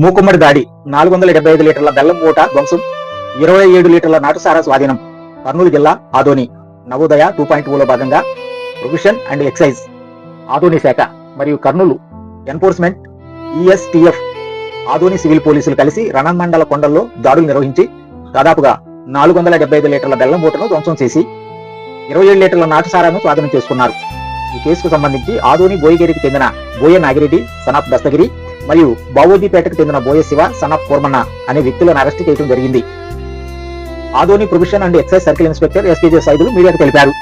మూకుమ్మడి దాడి నాలుగు వందల డెబ్బై ఐదు లీటర్ల బెల్లం మూట ధ్వంసం ఇరవై ఏడు లీటర్ల నాటుసారా స్వాధీనం కర్నూలు జిల్లా ఆదోని నవోదయ టూ పాయింట్లో భాగంగా ప్రొవిషన్ అండ్ ఎక్సైజ్ ఆదోని శాఖ మరియు Kurnool enforcement ESTF Adoni civil పోలీసులు కలిసి రణమండల కొండల్లో దాడులు నిర్వహించి దాదాపుగా నాలుగు వందల డెబ్బై ఐదు లీటర్ల బెల్లం మూటను ధ్వంసం చేసి ఇరవై ఏడు లీటర్ల నాటుసారాను స్వాధీనం చేసుకున్నారు. ఈ కేసుకు సంబంధించి ఆదోని బోయగిరికి చెందిన బోయ నాగిరెడ్డి సనాఫ్ దస్తగిరి మరియు బావోజీపేటకు చెందిన బోయ శివ సనాఫ్ కోర్మన్న అనే వ్యక్తులను అరెస్ట్ చేయడం జరిగింది. Adoni prohibition and excise circle inspector SPJ Saidulu మీడియాకు తెలిపారు.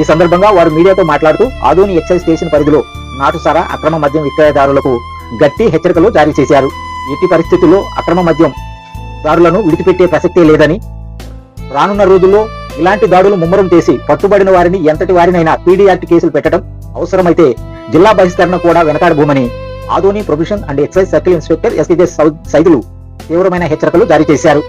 ఈ సందర్భంగా వారు మీడియాతో మాట్లాడుతూ ఆదోని ఎక్సైజ్ స్టేషన్ పరిధిలో నాటుసారా అక్రమ మద్యం విక్రయదారులకు గట్టి హెచ్చరికలు జారీ చేశారు. ఎట్టి పరిస్థితుల్లో అక్రమ మద్యం దారులను విడిచిపెట్టే ప్రసక్తే లేదని రానున్న రోజుల్లో ఇలాంటి దాడులు ముమ్మరం చేసి పట్టుబడిన వారిని ఎంతటి వారినైనా పీడీ యాక్ట్ కేసులు పెట్టడం అవసరమైతే జిల్లా బహిష్కరణ కూడా వెనకాడబోమని Adoni prohibition and excise circle inspector SPJ Saidulu తీవ్రమైన హెచ్చరికలు జారీ చేశారు.